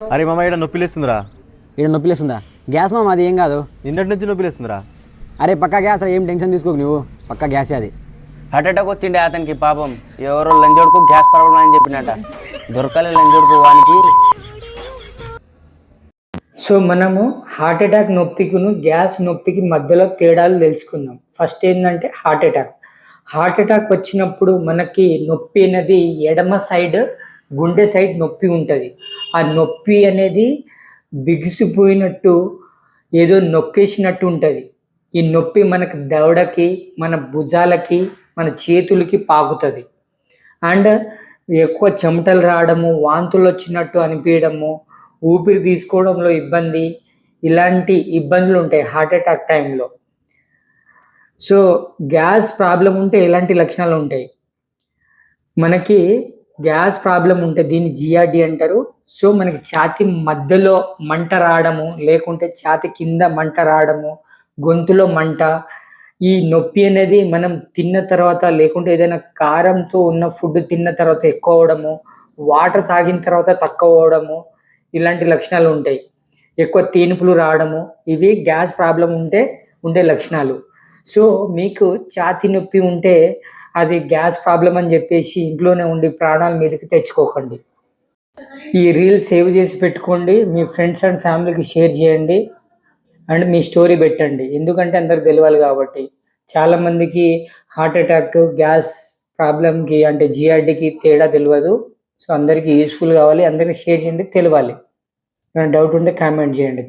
అరే మామ ఇక్కడ నొప్పి లేస్తుందిరా ఇక్కడ నొప్పి లేస్తుందా గ్యాస్ మామ అది ఏం కాదు. నిన్నటి నుంచి నొప్పి లేస్తుందిరా అరే పక్కా గ్యాస్ రా, ఏం టెన్షన్ తీసుకోకు నువ్వు. పక్కా గ్యాసే అది. హార్ట్ అటాక్ వచ్చిండే అతనికి పాపం. ఎవరో లంజోడుకు గ్యాస్ ప్రాబ్లం అని చెప్పినట. దొరకలే లంజోడుకు వానికి. సో మనము హార్ట్ అటాక్ నొప్పికును గ్యాస్ నొప్పికి మధ్యలో తేడాలు తెలుసుకుందాం ఫస్ట్ ఏంటంటే హార్ట్ అటాక్ హార్ట్ అటాక్ వచ్చినప్పుడు మనకి నొప్పి అనేది ఎడమ సైడ్ గుండె సైడ్ నొప్పి ఉంటుంది. ఆ నొప్పి అనేది బిగిసిపోయినట్టు ఏదో నొక్కేసినట్టు ఉంటుంది. ఈ నొప్పి మనకి దవడకి మన భుజాలకి మన చేతులకి పాకుతుంది. అండ్ ఎక్కువ చెమటలు రావడము వాంతులు వచ్చినట్టు అనిపించడము ఊపిరి తీసుకోవడంలో ఇబ్బంది ఇలాంటి ఇబ్బందులు ఉంటాయి హార్ట్ అటాక్ టైంలో. సో గ్యాస్ ప్రాబ్లం ఉంటే ఎలాంటి లక్షణాలు ఉంటాయి? మనకి గ్యాస్ ప్రాబ్లం ఉంటే దీన్ని జిఆర్డి అంటారు. సో మనకి ఛాతి మధ్యలో మంట రావడము లేకుంటే ఛాతి కింద మంట రావడము గొంతులో మంట ఈ నొప్పి అనేది మనం తిన్న తర్వాత లేకుంటే ఏదైనా కారంతో ఉన్న ఫుడ్ తిన్న తర్వాత ఎక్కువ అవడము వాటర్ తాగిన తర్వాత తక్కువ అవడము ఇలాంటి లక్షణాలు ఉంటాయి. ఎక్కువ తేనుపులు రావడము ఇవి గ్యాస్ ప్రాబ్లం ఉంటే ఉండే లక్షణాలు. సో మీకు ఛాతి నొప్పి ఉంటే అది గ్యాస్ ప్రాబ్లం అని చెప్పేసి ఇంట్లోనే ఉండి ప్రాణాల మీదకి తెచ్చుకోకండి. ఈ రీల్ సేవ్ చేసి పెట్టుకోండి మీ ఫ్రెండ్స్ అండ్ ఫ్యామిలీకి షేర్ చేయండి అండ్ మీ స్టోరీ పెట్టండి. ఎందుకంటే అందరికి తెలియాలి కాబట్టి. చాలా మందికి హార్ట్ అటాక్ గ్యాస్ ప్రాబ్లంకి అంటే జిఆర్డీకి తేడా తెలియదు. సో అందరికీ యూస్ఫుల్ కావాలి అందరికీ షేర్ చేయండి తెలియాలి. ఏమైనా డౌట్ ఉంటే కామెంట్ చేయండి.